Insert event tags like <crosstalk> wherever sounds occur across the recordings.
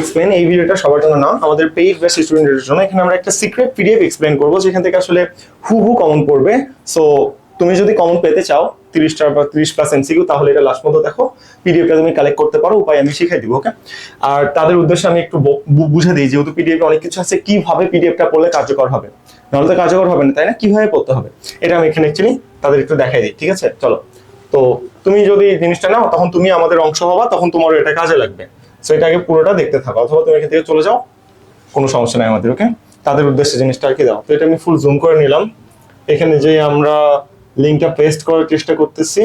Explain এই ভিডিওটা সবার জন্য না, আমাদের পেইড বেস্ট স্টুডেন্টের জন্য। এখানে আমরা একটা সিক্রেট পিডিএফ এক্সপ্লেন করব, যেখান থেকে আসলে হুবহু কমন পড়বে। সো তুমি যদি কমন পেতে চাও, তিরিশটা বা তিরিশ প্লাস এমসিকিউ তাহলে এটা লাস্ট মতো দেখো। পিডিএফটা তুমি কালেক্ট করতে পারো, উপায় আমি শিখাই দিব ওকে আর তাদের উদ্দেশ্যে আমি একটু বুঝে দিই, যেহেতু পিডিএফ অনেক কিছু আছে, কীভাবে পিডিএফটা পড়লে কার্যকর হবে? নাহলে তো কার্যকর হবে না, তাই না? কীভাবে পড়তে হবে? এটা আমি এখানে অ্যাকচুয়ালি তাদের একটু দেখাই দিই, ঠিক আছে? চলো। তো তুমি যদি জিনিসটা নাও, তখন তুমি আমাদের অংশ হবা, তখন তোমার এটা কাজে লাগবে। সো এটাকে পুরোটা দেখতে থাকো। অথবা তুমি এখান থেকে চলে যাও। কোনো সমস্যা নাই আমাদের ওকে তাদের উদ্দেশ্যে জিনিসটা আর কি দাও। তো এটা আমি ফুল জুম করে নিলাম। এখানে যে আমরা লিঙ্কটা পেস্ট করার চেষ্টা করতেছি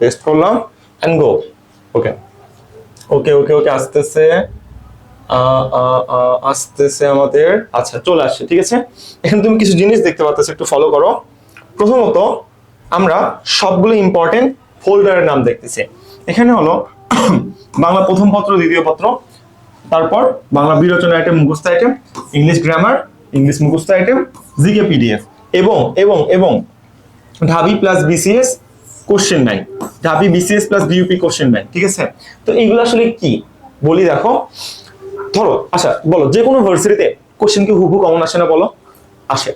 পেস্ট করলাম অ্যান্ড গো ওকে ওকে ওকে ওকে আসতেছে আসতেছে আমাদের। আচ্ছা চলে আসছে, ঠিক আছে? এখানে তুমি কিছু জিনিস দেখতে পাচ্ছ একটু ফলো করো। প্রথমত, আমরা সবগুলো ইম্পর্টেন্ট ফোল্ডারের নাম দেখতেছি। এখানে হলো বাংলা প্রথম পত্র, দ্বিতীয় পত্র, তারপর বাংলা বিরোচনা আইটেম মুখস্থ আইটেম ইংলিশ গ্রামার ইংলিশ মুখস্থ আইটেম জিকে পিডিএফ এবং এবং এবং Dhabi plus BCS question bank Dhabi BCS plus BUP question bank ঠিক আছে? তো এইগুলো আসলে কি? বলি দেখো, ধরো আচ্ছা বলো যে কোনো ভার্সিটিতে কোশ্চেন কি হুবহু কমন আসে না বলো? আসে।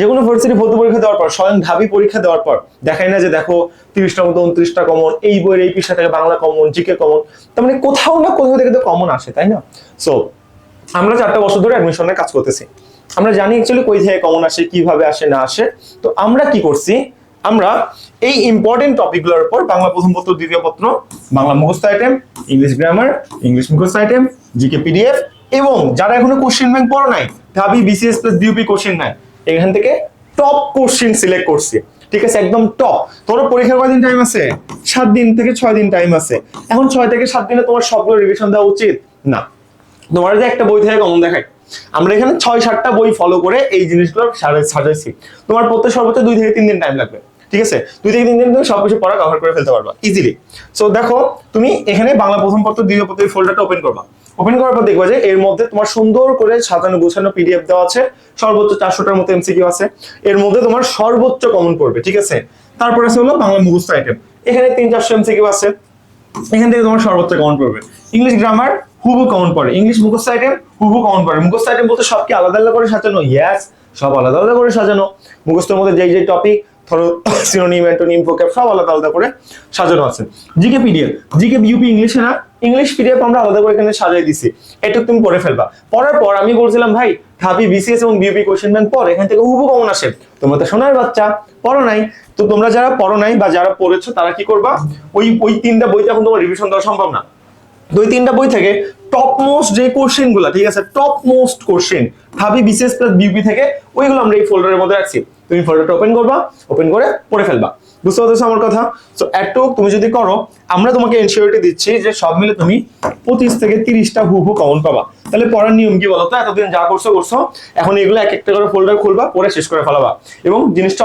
যে কোনো ভার্সিটি ভর্তি পরীক্ষা দেওয়ার পর, স্বয়ং ঢাবি পরীক্ষা দেওয়ার পর, দেখায় না যে দেখো তিরিশটার মতো উনত্রিশটা কমন এই বইয়ের এই পৃষ্ঠা থেকে বাংলা কমন জিকে কমন তার মানে কোথাও না কোথাও থেকে তো কমন আসে, তাই না? সো আমরা চারটা বছর ধরে অ্যাডমিশনের কাজ করতেছি। আমরা জানি অ্যাকচুয়ালি কই থেকে কমন আসে, কীভাবে আসে, না আসে। তো আমরা কি করছি? আমরা এই ইম্পর্টেন্ট টপিকগুলোর উপর বাংলা প্রথম পত্র, দ্বিতীয় পত্র, বাংলা মুখস্থ আইটেম ইংলিশ গ্রামার ইংলিশ মুখস্থ আইটেম জিকে পিডিএফ এবং যারা এখনও কোশ্চেন ব্যাংক পড়ো নাই, ঢাবি বিসিএস প্লাস ডিউপি কোশ্চেন নাই এখান থেকে টপ কোশ্চেন সিলেক্ট করছি। ঠিক আছে, একদম টপ তোর পরীক্ষার কয়দিন টাইম আছে? সাত দিন থেকে ছয় দিন টাইম আছে। এখন ছয় থেকে সাত দিনে তোমার সবগুলো রিভিশন দেওয়া উচিত? না। তোমার যে একটা বই থেকে, কমন দেখায় আমরা এখানে ছয় সাতটা বই ফলো করে এই জিনিসগুলো সাজা- সাজাইছি। তোমার প্রত্যেক সর্বোচ্চ দুই থেকে তিন দিন টাইম লাগবে। ঠিক আছে? দুই থেকে তিন দিন তুমি সবকিছু পড়া কভার করে ফেলতে পারবা। ইজিলি সো দেখো, তুমি এখানে বাংলা প্রথম পত্র, দ্বিতীয় পত্র ফোল্ডারটা ওপেন করবা। ওপেন করার পর দেখবা যে এর মধ্যে তোমার সুন্দর করে সাজানো, গোছানো পিডিএফ দেওয়া আছে। সর্বোচ্চ চারশোটার মতো এমসিকিউ আছে। এর মধ্যে তোমার সর্বোচ্চ কমন পড়বে, ঠিক আছে? তারপর আছে হলো বাংলা মুখস্থ আইটেম এখানে তিন চারশো এমসিকিউ আছে। এখান থেকে তোমার সর্বোচ্চ কমন পড়বে। ইংলিশ গ্রামার হুবু কমন পড়ে। ইংলিশ মুখস্থ আইটেম হুবু কমন পড়ে। মুখস্থ আইটেম বলতে সবকে আলাদা আলাদা করে সাজানো? ইয়াস সব আলাদা আলাদা করে সাজানো। মুখস্থের মধ্যে যেই যেই টপিক ধরো সিনোনিম অ্যান্টোনিম ভোক্যাব সব আলাদা আলাদা করে সাজানো আছে। জিকে পিডিএফ জিকে বিউপি ইংলিশে না ইংলিশ পিডিএফ আমরা আলাদা করে এখানে সাজাই দিছি। এটুকু তুমি পড়ে ফেলবা। পড়ার পর আমি বলছিলাম, ভাই ঢাবি বিসিএস এবং বিউপি কোশ্চেন ব্যাংক পর এখান থেকে হুবু কমন আসে? তোমরা তো সোনার বাচ্চা, পড়ো নাই। তো তোমরা যারা পড়ো নাই বা যারা পড়েছো, তারা কি করবা? ওই ওই তিনটা বইতে এখন তোমার রিভিশন দেওয়া সম্ভব না। দুই তিনটা বই থেকে টপ মোস্ট যে কোশ্চেনগুলা, ঠিক আছে? টপ মোস্ট কোশ্চেন ভাবি বিসিএস প্লাস বিউপি থেকে, ওইগুলো আমরা এই ফোল্ডারের মধ্যে রাখছি। তুমি ফোল্ডারটা ওপেন করবা ওপেন করে পড়ে ফেলবা। বুঝতে পারছ আমার কথা? সো একটু তুমি যদি করো, আমরা তোমাকে এনশিওরিটি দিচ্ছি যে সব মিলে তুমি পঁচিশ থেকে তিরিশটা হু হু কমন পাবা। তাহলে পড়ার নিয়ম কি বলতো? এতদিন যা করছ করছ। এখন এগুলো এক একটা করে ফোল্ডার খুলবা পরে শেষ করে ফেলাবা। এবং জিনিসটা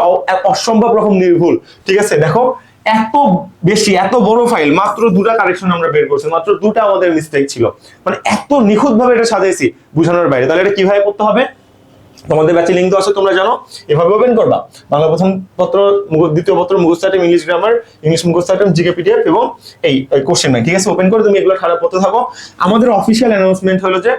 অসম্ভব রকম নির্ভুল, ঠিক আছে? দেখো এত বেশি, এত বড় ফাইল মাত্র দুটা কারেকশন আমরা বের করছি, মাত্র দুটা আমাদের মিস্টেক ছিল। মানে এত নিখুঁত ভাবে এটা সাজাইছি, বুঝানোর বাইরে। তাহলে এটা কীভাবে করতে হবে? তোমাদের ব্যাচে লিঙ্ক আছে, তোমরা জানো। এভাবে ওপেন করবা। বাংলা প্রথম পত্র দ্বিতীয় পত্র, মুখস্থ আইটেম ইংলিশ গ্রামার ইংলিশ মুখস্থ আইটেম জিকে পিডিএফ এবং এই কোশ্চেন ঠিক আছে? ওপেন করে তুমি এগুলো খারাপ করতে থাকো। আমাদের অফিসিয়াল অ্যানাউন্সমেন্ট হলো যে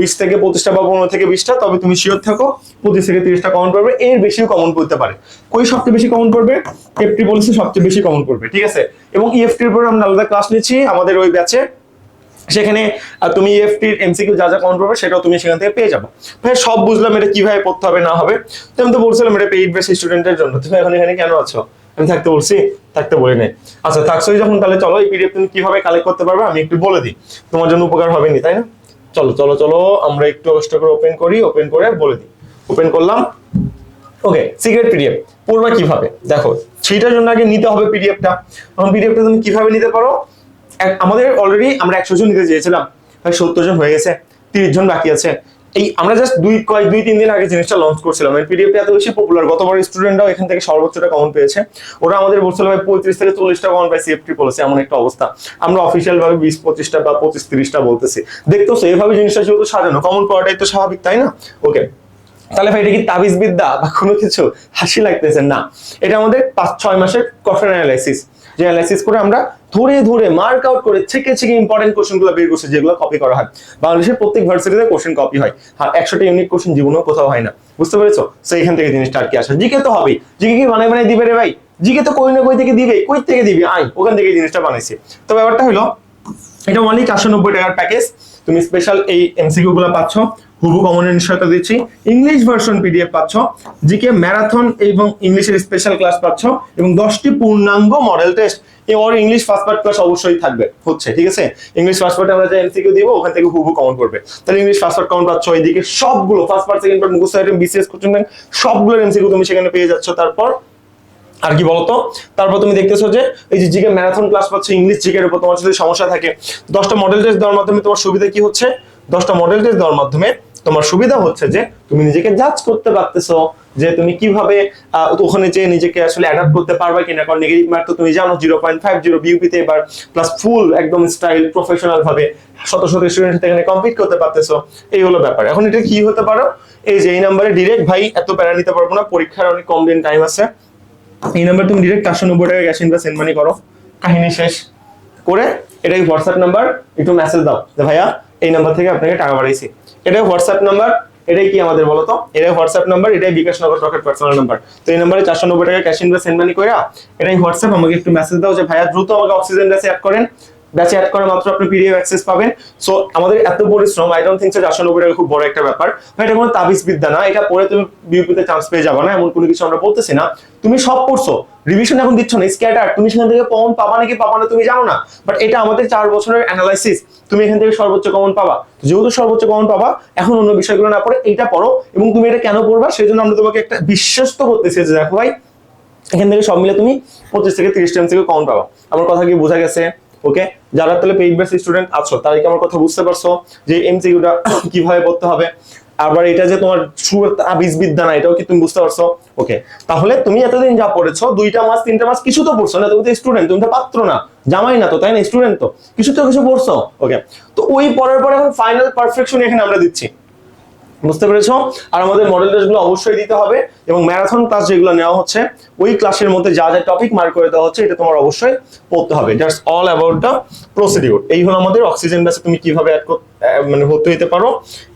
বিশ থেকে পঁচিশটা বা পনেরো থেকে বিশটা, তবে তুমি শিওর থাকো, পঁচিশ থেকে তিরিশটা কমন পড়বে। এর বেশিও কমন পড়তে পারে। কই সবচেয়ে বেশি কমন পড়বে? এফটি পলিসি সবচেয়ে বেশি কমন পড়বে। ঠিক আছে? এবং ইএফটির উপর আমরা আলাদা ক্লাস নিচ্ছি। আমাদের ওই ব্যাচে সেখানে তুমি এফটির এমসিকিউ যা যা কাউন্ট করবে সেটাও তুমি সেখান থেকে পেয়ে যাবে। ভাই সব বুঝলাম এটা কীভাবে পড়তে হবে, না হবে। তো আমি তো বলছিলাম এটা পেইড বেস স্টুডেন্টের জন্য। তুমি এখন এখানে কেন আছো? আমি থাকতে বলছি, থাকতে বলি নাই। আচ্ছা থাকছোই যখন তাহলে চলো, এই পিডিএফ তুমি কীভাবে কালেক্ট করতে পারবে আমি একটু বলে দিই। তোমার জন্য উপকার হবে নি তাই না? চলো চলো চলো, আমরা একটু কষ্ট করে ওপেন করি ওপেন করে বলে দিই। ওপেন করলাম। ওকে সিক্রেট পিডিএফ পড়বা কীভাবে? দেখো সেইটার জন্য আগে নিতে হবে পিডিএফটা পিডিএফটা তুমি কীভাবে নিতে পারো? আমাদের অলরেডি আমরা একশো জন নিতে চেয়েছিলাম। ভাই সত্তর জন হয়ে গেছে, তিরিশ জন বাকি আছে। এই আমরা জাস্ট দুই, কয়েক, দুই, তিন দিন আগে জিনিসটা লঞ্চ করছিলাম। এই পিডিএফটা এত বেশি পপুলার গতবার স্টুডেন্টরাও এখান থেকে সর্বোচ্চটা কমন পেয়েছে। ওরা আমাদের বলছিল, ভাই, পঁয়ত্রিশ থেকে চল্লিশটা কমন পাই সিএফটি পলিসি এমন একটা অবস্থা। আমরা অফিসিয়াল ভাবে বিশ, পঁচিশটা বা পঁচিশ, তিরিশটা বলতেছি। দেখতো এইভাবে জিনিসটা যেহেতু সাজানো কমন পাওয়াটাই তো স্বাভাবিক, তাই না? ওকে তাহলে ভাই, এটা কি তাবিজ বিদ্যা বা কোনো কিছু? হাসি লাগতেছে না। এটা আমাদের পাঁচ, ছয় মাসের কঠোর অ্যানালাইসিস যে অ্যানালাইসিস করে আমরা ধরে ধরে মার্ক আউট করে ছেকে ছেকে ইম্পর্টেন্ট কোশ্চেনগুলো বের করছে, যেগুলো কপি করা হয়। বাংলাদেশের প্রত্যেক ভার্সিটিতে কোশ্চেন কপি হয়। আর একশোটা ইউনিক কোশ্চেন জীবনেও কোথাও হয় না। বুঝতে পেরেছ? তো এখান থেকে জিনিসটা আর কি আসে? জিকে তো হবেই। জিকে কি বানাই বানাই দিবে রে ভাই? জিকে তো কই না কই থেকে দিবে? কই থেকে দিবে? আই ওখান থেকে জিনিসটা বানাইছে। তো ব্যাপারটা হলো, এটা অনলি চারশো নব্বই টাকার প্যাকেজ তুমি স্পেশাল এই এমসিকিউ গুলো পাচ্ছ। হুবু কমনের নিশ্চয়তা দিচ্ছি। ইংলিশ ভার্সন পিডিএফ পাচ্ছ, জিকে ম্যারাথন এবং ইংলিশের স্পেশাল ক্লাস পাচ্ছ, এবং দশটি পূর্ণাঙ্গ মডেল টেস্ট ওর ইংলিশ ফার্স্ট পার্ট ক্লাস অবশ্যই থাকবে, হচ্ছে, ঠিক আছে? ইংলিশ ফার্স্ট পার্টে আমরা যে এমসিকিউ দিব, ওখান থেকে হুবু কমন করবে। তাহলে ইংলিশ ফার্স্ট পার্ট কমন পাচ্ছ এইদিকে সবগুলো ফার্স্ট পার্ট সেকেন্ড পার্ট মুখস্থ আইটেম বিসিএস কোশ্চেন ব্যাংক সবগুলোর এমসিকিউ তুমি সেখানে পেয়ে যাচ্ছ। তারপর, আর কি বলতো? তারপর তুমি দেখতেছো যে, এই যে জিকে ম্যারাথন ক্লাস পাচ্ছ ইংলিশ জিকের উপর তোমার যদি সমস্যা থাকে, দশটা মডেল টেস্ট দেওয়ার মাধ্যমে তোমার সুবিধা কি হচ্ছে? দশটা মডেল টেস্ট দেওয়ার মাধ্যমে তোমার সুবিধা হচ্ছে যে তুমি নিজেকে জাজ করতে পারতেছো যে তুমি কীভাবে ওখানে যে নিজেকে আসলে অ্যাডাপ্ট করতে পারবে কিনা, কারণ নেগেটিভ মার্ক তো তুমি জানো জিরো পয়েন্ট ফাইভ জিরো বিউপিতে এবার প্লাস ফুল একদম স্টাইল প্রফেশনাল ভাবে শত শত স্টুডেন্ট এখানে কমপ্লিট করতে পারতেছো। এই হলো ব্যাপার। এখন এটা কি হতে পারো? এই যে এই নাম্বারে ডিরেক্ট ভাই, এত প্যারা নিতে পারব না, পরীক্ষার অনেক কম দিন টাইম আছে। এই নাম্বার তুমি ডিরেক্ট চারশো নব্বই টাকা ক্যাশ ইনভেস্ট সেন্ড মানি করো। কাহিনী শেষ। করে এটাই হোয়াটসঅ্যাপ নাম্বার একটু মেসেজ দাও যে, ভাইয়া, এই নাম্বার থেকে আপনাকে টাকা বাড়াইছি এটাই হোয়াটসঅ্যাপ নাম্বার এটাই কি আমাদের বলো তো এটাই হোয়াটসঅ্যাপ নাম্বার এটাই bKash Nagad rocket personal number তো এই নাম্বারে চারশো নব্বই টাকা ক্যাশ ইনভেস্ট সেন্ড মানি করে এটাই হোয়াটসঅ্যাপ আমাকে একটু মেসেজ দাও যে, ভাইয়া, দ্রুত আমাকে অক্সিজেন গ্যাসে অ্যাড করেন। ব্যাচে অ্যাড করে মাত্র আপনি পিডিএফ অ্যাক্সেস পাবেন। সো আমাদের এত পরিশ্রম আই ডোন্ট থিঙ্ক চারশো নব্বই টাকা খুব বড় একটা ব্যাপার। এটা কোনো তাবিজ বিদ্যা না। এটা পরে তুমি বিউপিতে চান্স পেয়ে যাবে না, এমন কোনো কিছু আমরা বলতেছি না। তুমি সব পড়ছো রিভিশন এখন দিচ্ছ না স্ক্যাটার তুমি সেখান থেকে কমন পাবা নাকি পাবা না তুমি জানো না। বাট এটা আমাদের চার বছরের অ্যানালাইসিস তুমি এখান থেকে সর্বোচ্চ কমন পাবা। যেহেতু সর্বোচ্চ কমন পাবা, এখন অন্য বিষয়গুলো না পড়ে এইটা পড়ো। এবং তুমি এটা কেন পড়বা? সেই জন্য আমরা তোমাকে একটা বিশ্বস্ত করতেছি যে দেখো ভাই, এখান থেকে সব মিলে তুমি পঁচিশ থেকে তিরিশ টাইম থেকে কমন পাবা। আমার কথা কি বোঝা গেছে? ওকে যারা তাহলে পেইড বেস স্টুডেন্ট আছো, তারা কি আমার কথা বুঝতে পারছ যে এমসিকিউটা <coughs> কীভাবে পড়তে হবে? আবার এটা যে তোমার আবিজ বিদ্যা না, এটাও কি তুমি বুঝতে পারছ? ওকে তাহলে তুমি এতদিন যা পড়েছো, দুইটা মাস, তিনটা মাস কিছু তো পড়ছো না, তুমি তো স্টুডেন্ট তুমি তো পাত্র না, জামাই না তো, তাই না? স্টুডেন্ট তো, কিছু তো কিছু পড়ছো। ওকে তো ওই পড়ার পরে এখন ফাইনাল পারফেকশন এখানে আমরা দিচ্ছি। বুঝতে পেরেছ? আর আমাদের মডেল টেস্টগুলো অবশ্যই দিতে হবে এবং ম্যারাথন ক্লাস যেগুলো নেওয়া হচ্ছে, ওই ক্লাসের মধ্যে যা যা টপিক মার্ক করে দেওয়া হচ্ছে, এটা তোমার অবশ্যই পড়তে হবে। That's all about the procedure এই হলো আমাদের অক্সিজেন ব্যাসে তুমি কীভাবে অ্যাড মানে ভর্তি হতে পারো,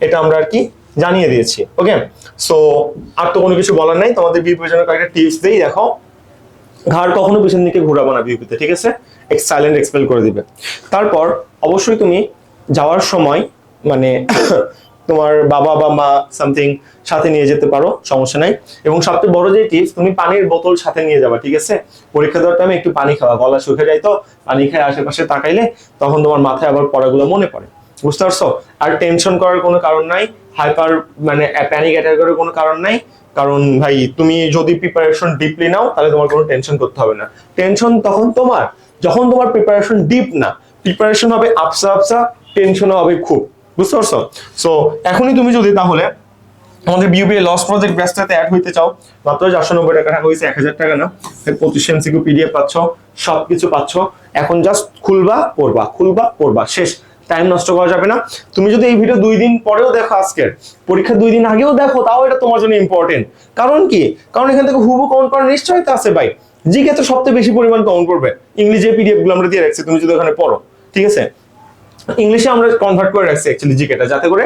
এটা আমরা আর কি জানিয়ে দিয়েছি ওকে সো আর তো কোনো কিছু বলার নাই, তোমাদের বিপজ্জনক কয়েকটা টিপস দেই দেখো। ঘাড় কখনো পিছন দিকে ঘোরাবো না বিউপিতে ঠিক আছে? সাইলেন্ট এক্সপেল করে দিবে। তারপর, অবশ্যই তুমি যাওয়ার সময় মানে তোমার বাবা বা মা সামথিং সাথে নিয়ে যেতে পারো, সমস্যা নাই। এবং সবচেয়ে বড় যে টিপস তুমি পানির বোতল সাথে নিয়ে যাবা, ঠিক আছে? পরীক্ষা দেওয়ার টাইমে একটু পানি খাওয়া, গলা শুকে যায় তো, পানি খায় আশেপাশে তাকাইলে তখন তোমার মাথায় আবার পড়াগুলো মনে পড়ে। বুঝতে পারছ? আর টেনশন করার কোনো কারণ নাই হাইপার মানে প্যানিক অ্যাটাক করার কোনো কারণ নাই। কারণ ভাই, তুমি যদি প্রিপারেশন ডিপলি নাও, তাহলে তোমার কোনো টেনশন করতে হবে না। টেনশন তখন তোমার, যখন তোমার প্রিপারেশন ডিপ না প্রিপারেশন হবে আপসা আপসা টেনশনও হবে খুব। বুঝতে পারছ? সো এখনই তুমি যদি তাহলে আমাদের লস প্রজেক্ট ব্যাচটাতে অ্যাড হইতে চাও, মাত্র চারশো নব্বই টাকা হয়েছে, এক হাজার টাকা না পঁচিশ এমসিকিউ পিডিএফ পাচ্ছ সব কিছু পাচ্ছ এখন জাস্ট খুলবা, পড়বা খুলবা, পড়বা, শেষ। টাইম নষ্ট করা যাবে না। তুমি যদি এই ভিডিও দুই দিন পরেও দেখো আজকের পরীক্ষা দুই দিন আগেও দেখো, তাও এটা তোমার জন্য ইম্পর্টেন্ট কারণ কি? কারণ এখান থেকে হুবু কমন করার নিশ্চয়তা আছে ভাই। জিকে তো সবচেয়ে বেশি পরিমাণ কমন করবে। ইংলিশে পিডিএফগুলো আমরা দিয়ে রাখছি, তুমি যদি ওখানে পড়ো, ঠিক আছে? ইংলিশে আমরা কনভার্ট করে রাখছি অ্যাকচুয়ালি জিকেটা যাতে করে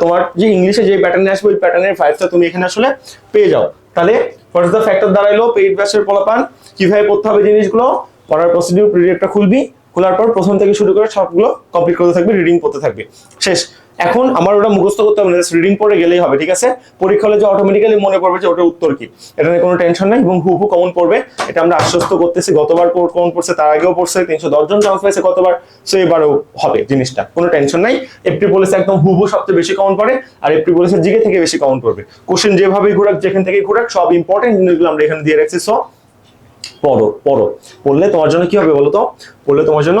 তোমার যে ইংলিশে যে প্যাটার্নে আসবে, ওই প্যাটার্নের ফাইভটা তুমি এখানে আসলে পেয়ে যাও। তাহলে ফার্স্ট দ্য ফ্যাক্টর দাঁড়াইলো? পেইড ব্যাচের পলাপান কীভাবে পড়তে হবে জিনিসগুলো? পড়ার প্রসিডিউর পিডিএফটা খুলবি, খোলার পর প্রথম থেকে শুরু করে সবগুলো কমপ্লিট করতে থাকবি রিডিং পড়তে থাকবে। শেষ। এখন আমার ওটা মুখস্থ করতে হবে না রিডিং পড়ে গেলেই হবে, ঠিক আছে? পরীক্ষা হলে যে অটোমেটিক্যালি মনে পড়বে যে ওটার উত্তর কি। এটা নিয়ে কোনো টেনশন নাই, এবং হু হু কমন পড়বে। এটা আমরা আশ্বস্ত করতেছি, গতবার কমন পড়ছে, তার আগেও পড়ছে, তিনশো দশজন চান্স পাইছে গতবার সো এবারও হবে জিনিসটা, কোনো টেনশন নাই। এপ্রি পুলিশ একদম হুহু সবচেয়ে বেশি কমন পড়ে, আর এপ্রি পুলিশের জিগে থেকে বেশি কমন পড়বে। কোশ্চেন যেভাবেই ঘুরাক, যেখান থেকে ঘুরাক, সব ইম্পর্টেন্ট জিনিসগুলো আমরা এখানে দিয়ে রাখছি সো পড়ো পড়ো। পড়লে তোমার জন্য কি হবে বলো তো পড়লে তোমার জন্য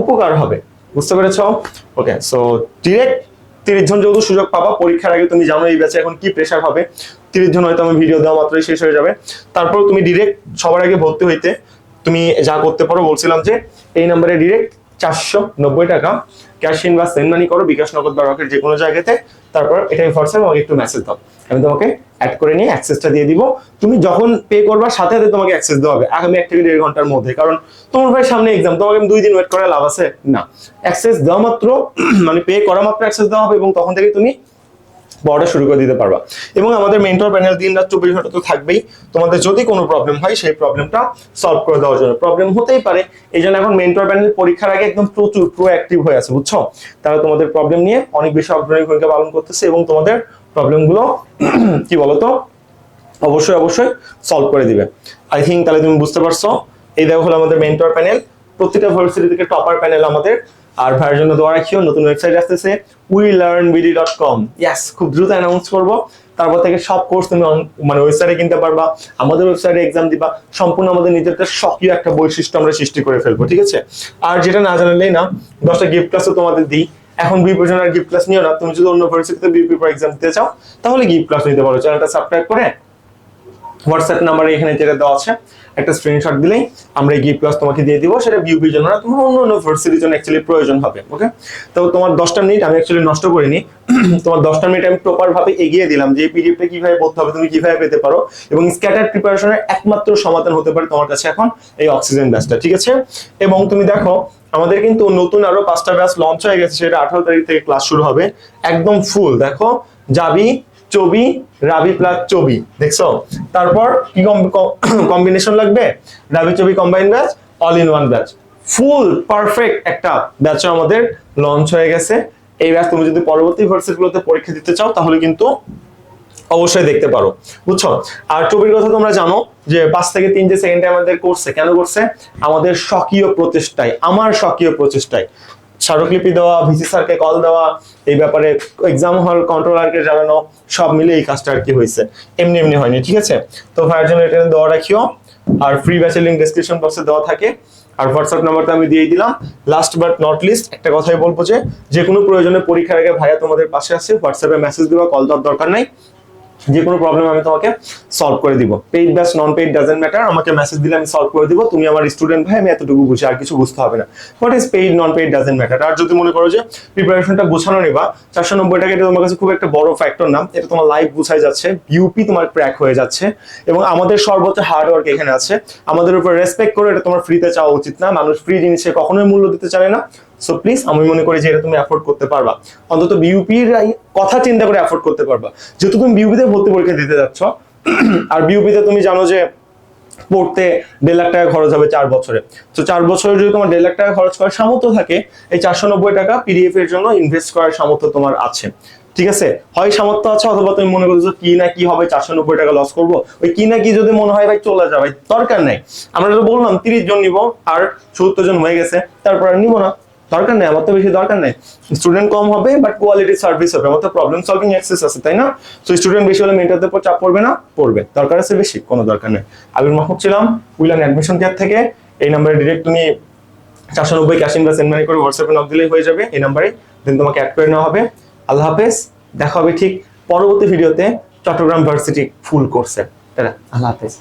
উপকার হবে। বুঝতে পেরেছ? ওকে সো ডিরেক্ট তিরিশ জন যেহেতু সুযোগ পাবা, পরীক্ষার আগে তুমি জানো এই ব্যাচে এখন কি প্রেশার হবে। তিরিশ জন হয়তো আমি ভিডিও দেওয়া মাত্রই শেষ হয়ে যাবে। তারপর তুমি ডিরেক্ট সবার আগে ভর্তি হইতে তুমি যা করতে পারো, বলছিলাম যে এই নাম্বারে ডিরেক্ট চারশো নব্বই টাকা ক্যাশ ইন বা সেন্ড মানি করো, বিকাশ নগদ বা রকেট যে কোনো জায়গাতে। তারপর এটাই হোয়াটসঅ্যাপ আমাকে একটু মেসেজ দাও। আমি তোমাকে অ্যাড করে নিয়ে অ্যাক্সেসটা দিয়ে দিব। তুমি যখন পে করবা, সাথে সাথে তোমাকে অ্যাক্সেস দেওয়া হবে। আগামী এক থেকে দেড় ঘণ্টার মধ্যে। কারণ তোমার ভাই সামনে এক্সাম তোমাকে আমি দুই দিন ওয়েট করে লাভ আছে? না। অ্যাক্সেস দেওয়া মাত্র <clears throat> মানে পে করা মাত্র অ্যাক্সেস দেওয়া হবে এবং তখন থেকে তুমি পড়া শুরু করে দিতে পারবা। এবং আমাদের মেন্টর প্যানেল দিন রাত চব্বিশ ঘণ্টা তো থাকবেই। তোমাদের যদি কোনো প্রবলেম হয়, সেই প্রবলেমটা সলভ করে দেওয়ার জন্য। প্রবলেম হতেই পারে। এই জন্য এখন মেন্টর প্যানেল পরীক্ষার আগে একদম প্রচুর প্রো অ্যাক্টিভ হয়ে আছে, বুঝছ? তারা তোমাদের প্রবলেম নিয়ে অনেক বেশি অগ্রণী ভূমিকা পালন করতেছে এবং তোমাদের প্রবলেমগুলো <clears throat> কি বলতো? অবশ্যই অবশ্যই সলভ করে দিবে। আই থিঙ্ক তাহলে তুমি বুঝতে পারছ। এই দেখো হলো আমাদের মেন্টর প্যানেল প্রত্যেকটা ভার্সিটি থেকে টপার প্যানেল আমাদের। আর ভাইয়ের জন্য দোয়া রাখিও, নতুন ওয়েবসাইট আসতেছে we learn BD dot com ইয়াস খুব দ্রুত অ্যানাউন্স করব। তারপর থেকে সব কোর্স তুমি মানে ওয়েবসাইটে কিনতে পারবা। আমাদের ওয়েবসাইটে এক্সাম দিবা। সম্পূর্ণ আমাদের নিজেদের স্বকীয় একটা বৈশিষ্ট্য আমরা সৃষ্টি করে ফেলব, ঠিক আছে? আর যেটা না জানালেই না, দশটা গিফট ক্লাসও তোমাদের দিই। এখন বিপি জন্য গিফট ক্লাস নিও না। তুমি যদি অন্য ভার্সিটিতে বিপি পর এক্সাম দিতে চাও, তাহলে গিফট ক্লাস নিতে পারো। চ্যানেলটা সাবস্ক্রাইব করে হোয়াটসঅ্যাপ নাম্বারে এখানে যেটা দেওয়া আছে, একটা স্ক্রিনশট দিলেই আমরা এই গিফট ক্লাস তোমাকে দিয়ে দিব। সেটা বিউপির জন্য না, তোমার অন্য অন্য ভার্সিটির জন্য অ্যাকচুয়ালি প্রয়োজন হবে ওকে তো তোমার দশটা মিনিট আমি অ্যাকচুয়ালি নষ্ট করিনি। <clears throat> তোমার দশটা মিনিট আমি প্রপার ভাবে এগিয়ে দিলাম যে পিডিএফটা কীভাবে পড়তে হবে, তুমি কীভাবে পেতে পারো এবং স্ক্যাটার প্রিপারেশনের একমাত্র সমাধান হতে পারে তোমার কাছে এখন এই অক্সিজেন ব্যাচটা ঠিক আছে? এবং তুমি দেখো আমাদের কিন্তু নতুন আরও পাঁচটা ব্যাচ লঞ্চ হয়ে গেছে, সেটা আঠারো তারিখ থেকে ক্লাস শুরু হবে। একদম ফুল দেখো যাবি চবি, রাবি প্লাস চবি, দেখছ? তারপর কি কম্বিনেশন <coughs> লাগবে? Rabi, Chobi combine batch all in one batch full perfect একটা ব্যাচ আমাদের লঞ্চ হয়ে গেছে। এই ব্যাচ তুমি যদি পরবর্তী ভার্সিটিগুলোতে পরীক্ষা দিতে চাও, তাহলে কিন্তু অবশ্যই দেখতে পারো, বুঝছ? আর চবির কথা তোমরা জানো যে পাঁচ থেকে তিন যে সেকেন্ডে আমাদের করছে, কেন করছে? আমাদের স্বকীয় প্রচেষ্টায়, আমার স্বকীয় প্রচেষ্টায়। স্মারকলিপি দেওয়া, ভিসি স্যারকে কল দেওয়া, এই ব্যাপারে এক্সাম হল কন্ট্রোলারকে জানানো, সব মিলে এই কাজটা আর কি হয়েছে। এমনি এমনি হয়নি, ঠিক আছে? তো ভাইয়ের জন্য এটা দেওয়া রাখিও। আর ফ্রি ব্যাচের লিঙ্ক ডেসক্রিপশন বক্সে দেওয়া থাকে। আর হোয়াটসঅ্যাপ নাম্বারটা আমি দিয়ে দিলাম। লাস্ট বাট নট লিস্ট একটা কথাই বলব যে যে কোনো প্রয়োজনে পরীক্ষার আগে ভাইয়া তোমাদের পাশে আছে হোয়াটসঅ্যাপে মেসেজ দেওয়া কল দেওয়ার দরকার নাই। যে কোনো প্রবলেম আমি তোমাকে সলভ করে দিব। Paid batch non paid doesn't matter আমাকে মেসেজ দিলে আমি সলভ করে দিব। তুমি আমার স্টুডেন্ট ভাই, আমি এতটুকু বুঝি, আর কিছু বুঝতে হবে না। What is paid non paid doesn't matter আর যদি মনে করো যে প্রিপারেশনটা গোছানো নিবা, চারশো নব্বই টাকা এটা তোমার কাছে খুব একটা বড় ফ্যাক্টর না, এটা তোমার লাইফ গুছাই যাচ্ছে ইউপি তোমার ক্র্যাক হয়ে যাচ্ছে, এবং আমাদের সর্বোচ্চ হার্ড ওয়ার্ক এখানে আছে। আমাদের উপর রেসপেক্ট করে এটা তোমার ফ্রিতে চাওয়া উচিত না। মানুষ ফ্রি জিনিসে কখনোই মূল্য দিতে চায় না। সো প্লিজ আমি মনে করি যে এটা তুমি অ্যাফোর্ড করতে পারবা। অন্তত বিউপির কথা চিন্তা করে অ্যাফোর্ড করতে পারবা। যেহেতু তুমি বিউপিতে ভর্তি পরীক্ষা দিতে যাচ্ছ, আর বিউপিতে তুমি জানো যে পড়তে দেড় লাখ টাকা খরচ হবে চার বছরে। তো চার বছরে যদি তোমার দেড় লাখ টাকা খরচ করার সামর্থ্য থাকে, এই চারশো নব্বই টাকা পিডিএফ এর জন্য ইনভেস্ট করার সামর্থ্য তোমার আছে। ঠিক আছে? হয় সামর্থ্য আছে, অথবা তুমি মনে করছ কি না কি হবে, চারশো নব্বই টাকা লস করব। ওই কি না কি যদি মনে হয়, ভাই, চলে যাবে দরকার নেই। আমরা তো বললাম, তিরিশ জন নিব, আর সত্তর জন হয়ে গেছে, তারপর আর নিবো না। দরকার নেই, আমার তো বেশি দরকার নেই। স্টুডেন্ট কম হবে বাট কোয়ালিটি সার্ভিস হবে। আমার তো প্রবলেম সলভিং অ্যাক্সেস আছে, তাই না? তো স্টুডেন্ট বেশি হলে মেন্টারদের উপর চাপ পড়বে না? পড়বে। দরকার আছে বেশি, কোনো দরকার নেই। আবির মাহমুদ ছিলাম উইলান অ্যাডমিশন কেয়ার থেকে। এই নাম্বারে ডিরেক্ট তুমি চারশো নব্বই ক্যাশ ইন বা সেন্ড মানি করে হোয়াটসঅ্যাপে নক দিলেই হয়ে যাবে। এই নাম্বারে দেন তোমাকে অ্যাড করে নেওয়া হবে। আল্লাহ হাফেজ, দেখা হবে ঠিক পরবর্তী ভিডিওতে চট্টগ্রাম ভার্সিটি ফুল কোর্সে আল্লাহ হাফেজ।